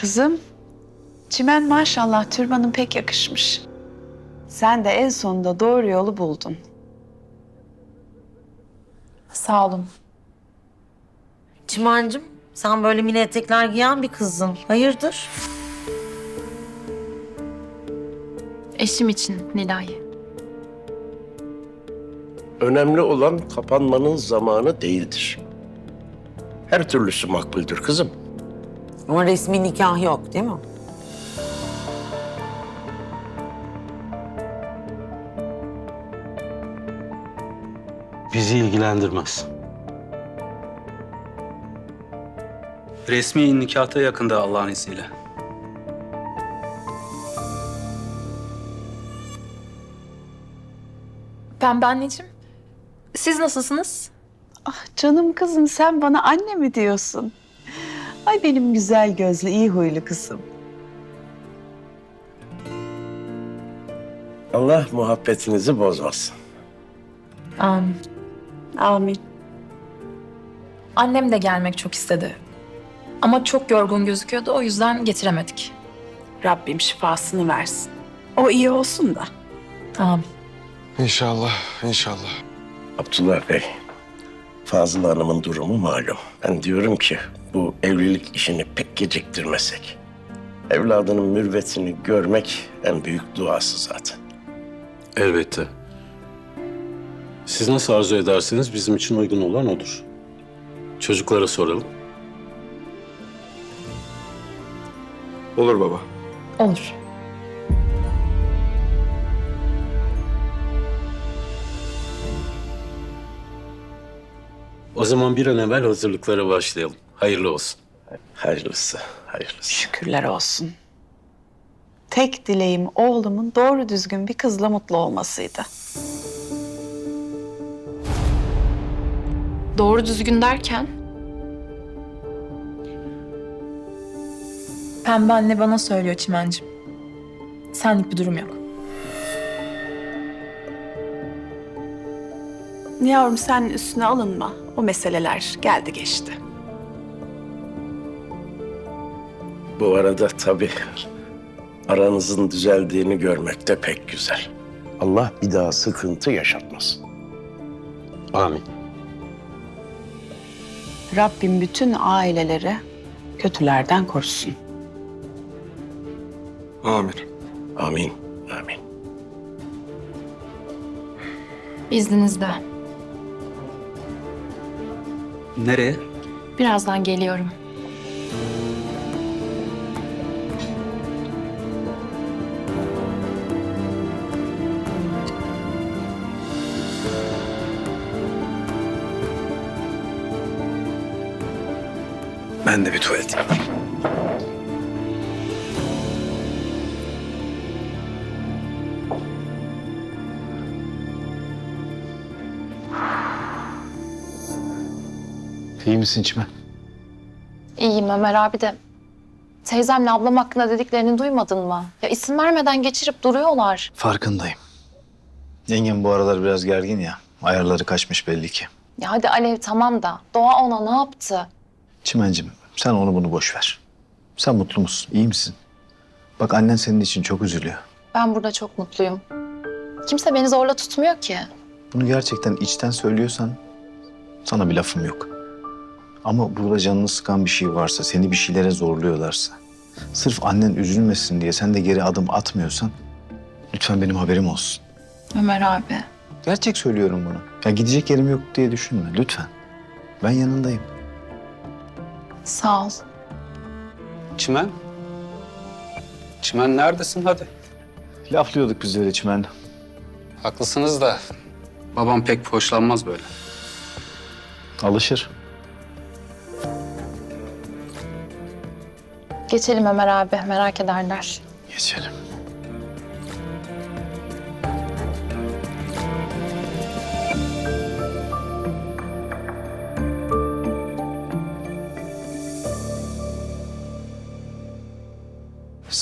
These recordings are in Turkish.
Kızım, çimen maşallah türbanın pek yakışmış. Sen de en sonunda doğru yolu buldun. Sağ olun. Çimancım sen böyle mini etekler giyen bir kızsın. Hayırdır? Eşim için Nilay. Önemli olan kapanmanın zamanı değildir. Her türlüsü makbuldür kızım. Ama resmi nikah yok değil mi? Bizi ilgilendirmez. Resmi nikahta yakında Allah'ın izniyle. Pembe anneciğim. Siz nasılsınız? Ah canım kızım sen bana anne mi diyorsun? Ay benim güzel gözlü, iyi huylu kızım. Allah muhabbetinizi bozmasın. Amin. Amin. Annem de gelmek çok istedi. Ama çok yorgun gözüküyordu o yüzden getiremedik. Rabbim şifasını versin. O iyi olsun da. Amin. İnşallah, inşallah. Abdullah Bey, Fazıl Hanım'ın durumu malum. Ben diyorum ki bu evlilik işini pek geciktirmesek. Evladının mürvetini görmek en büyük duası zaten. Elbette. Siz nasıl arzu ederseniz bizim için uygun olan odur. Çocuklara soralım. Olur baba. Olur. O zaman bir an evvel hazırlıklara başlayalım. Hayırlı olsun. Hayırlısı, hayırlısı. Şükürler olsun. Tek dileğim oğlumun doğru düzgün bir kızla mutlu olmasıydı. Doğru düzgün derken? Pembe anne bana söylüyor Çimencim. Senlik bir durum yok. Yavrum sen üstüne alınma. O meseleler geldi geçti. Bu arada tabii aranızın düzeldiğini görmek de pek güzel. Allah bir daha sıkıntı yaşatmasın. Amin. Rabbim bütün aileleri kötülerden korusun. Amin. Amin, amin. İzninizle. Nereye? Birazdan geliyorum. Ben de bir tuvalete. İyi misin Çimen? İyiyim Ömer abi de. Teyzemle ablam hakkında dediklerini duymadın mı? Ya isim vermeden geçirip duruyorlar. Farkındayım. Yengem bu aralar biraz gergin ya. Ayarları kaçmış belli ki. Ya hadi Alev tamam da Doğa ona ne yaptı? Çimencim sen onu bunu boş ver. Sen mutlu musun? İyi misin? Bak annen senin için çok üzülüyor. Ben burada çok mutluyum. Kimse beni zorla tutmuyor ki. Bunu gerçekten içten söylüyorsan sana bir lafım yok. Ama burada canını sıkan bir şey varsa, seni bir şeylere zorluyorlarsa, sırf annen üzülmesin diye sen de geri adım atmıyorsan lütfen benim haberim olsun. Ömer abi. Gerçek söylüyorum bunu. Ya gidecek yerim yok diye düşünme lütfen. Ben yanındayım. Sağ ol. Çimen? Çimen neredesin hadi? Laflıyorduk biz öyle çimende. Haklısınız da babam pek hoşlanmaz böyle. Alışır. Geçelim Ömer abi merak ederler. Geçelim.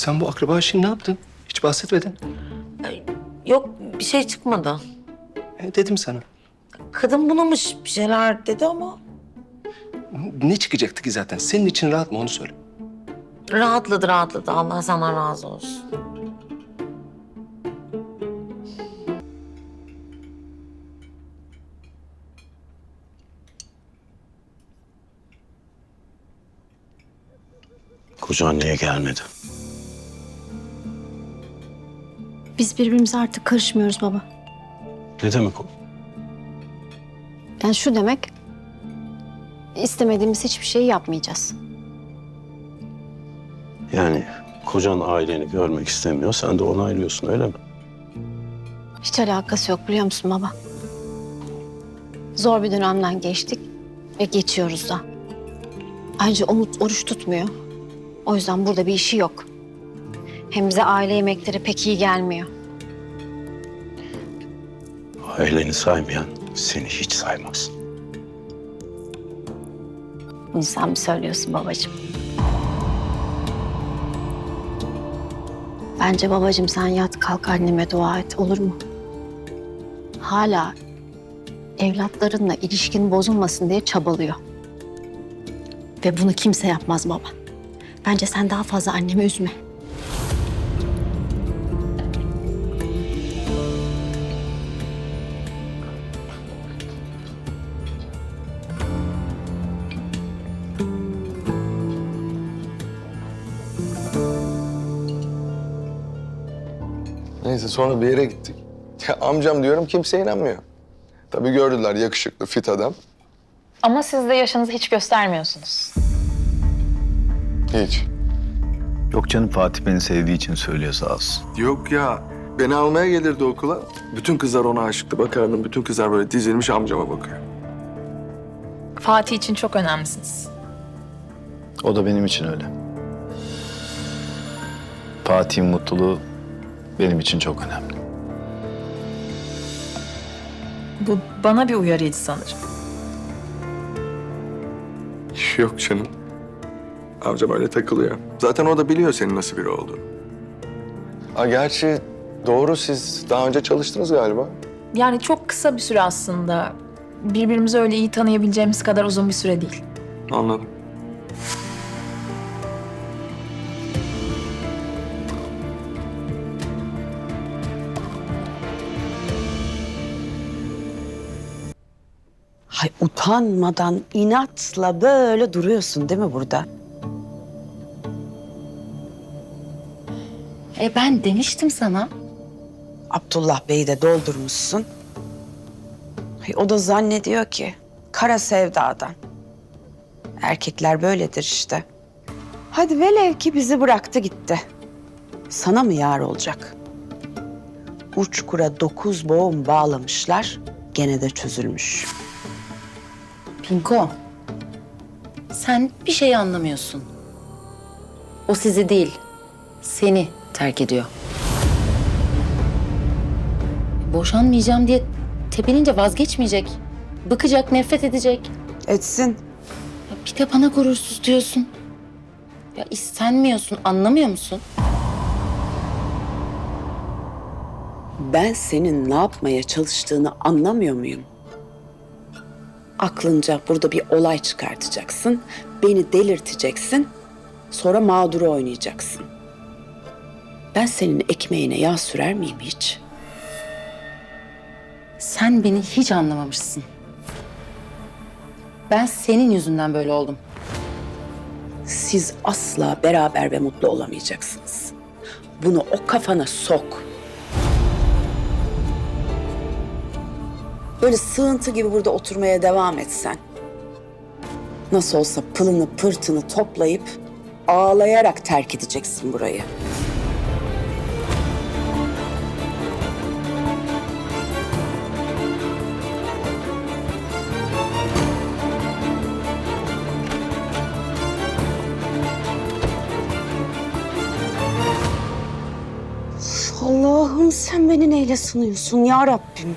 Sen bu akraba işini ne yaptın? Hiç bahsetmedin. Yok bir şey çıkmadı. E, dedim sana. Kadın bunamış bir şeyler dedi ama Ne çıkacaktı ki zaten? Senin için rahat mı onu söyle. Rahatladı rahatladı. Allah sana razı olsun. Koca anneye gelmedi. Biz birbirimize artık karışmıyoruz baba. Ne demek o? Yani şu demek, istemediğimiz hiçbir şeyi yapmayacağız. Yani kocan aileni görmek istemiyor, sen de onaylıyorsun öyle mi? Hiç alakası yok biliyor musun baba? Zor bir dönemden geçtik ve geçiyoruz da. Ayrıca Umut oruç tutmuyor. O yüzden burada bir işi yok. Hem bize aile yemekleri pek iyi gelmiyor. Aileni saymayan seni hiç saymaz. Bunu sen mi söylüyorsun babacığım? Bence babacığım sen yat kalk anneme dua et olur mu? Hala evlatlarınla ilişkin bozulmasın diye çabalıyor. Ve bunu kimse yapmaz baba. Bence sen daha fazla annemi üzme. Neyse sonra bir yere gittik. Ya amcam diyorum kimse inanmıyor. Tabii gördüler yakışıklı fit adam. Ama siz de yaşınızı hiç göstermiyorsunuz. Hiç. Yok canım Fatih beni sevdiği için söylüyor sağ olsun. Yok ya. Beni almaya gelirdi okula. Bütün kızlar ona aşıktı. Bakardım bütün kızlar böyle dizilmiş amcama bakıyor. Fatih için çok önemlisiniz. O da benim için öyle. Fatih'in mutluluğu benim için çok önemli. Bu bana bir uyarıydı sanırım. Yok canım. Amcam öyle takılıyor. Zaten o da biliyor senin nasıl biri olduğunu. Ha gerçi doğru siz daha önce çalıştınız galiba. Yani çok kısa bir süre aslında. Birbirimizi öyle iyi tanıyabileceğimiz kadar uzun bir süre değil. Anladım. Utanmadan inatla böyle duruyorsun değil mi burada? E ben demiştim sana. Abdullah Bey'i de doldurmuşsun. O da zannediyor ki kara sevdadan. Erkekler böyledir işte. Hadi velev ki bizi bıraktı gitti. Sana mı yar olacak? Uçkura dokuz boğum bağlamışlar, gene de çözülmüş. Pinko, sen bir şey anlamıyorsun. O sizi değil, seni terk ediyor. Boşanmayacağım diye tepenince vazgeçmeyecek. Bıkacak, nefret edecek. Etsin. Ya bir de bana gurursuz diyorsun. Ya istenmiyorsun, anlamıyor musun? Ben senin ne yapmaya çalıştığını anlamıyor muyum? Aklınca burada bir olay çıkartacaksın, beni delirteceksin, sonra mağduru oynayacaksın. Ben senin ekmeğine yağ sürer miyim hiç? Sen beni hiç anlamamışsın. Ben senin yüzünden böyle oldum. Siz asla beraber ve mutlu olamayacaksınız. Bunu o kafana sok. Böyle sığıntı gibi burada oturmaya devam etsen. Nasıl olsa pılını pırtını toplayıp ağlayarak terk edeceksin burayı. Allah'ım sen beni neyle sınıyorsun ya Rabbim?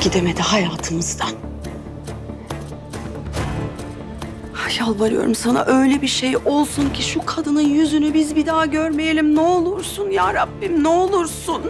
Gidemedi hayatımızdan. Ay, Yalvarıyorum sana öyle bir şey olsun ki şu kadının yüzünü biz bir daha görmeyelim. Ne olursun ya Rabbim ne olursun.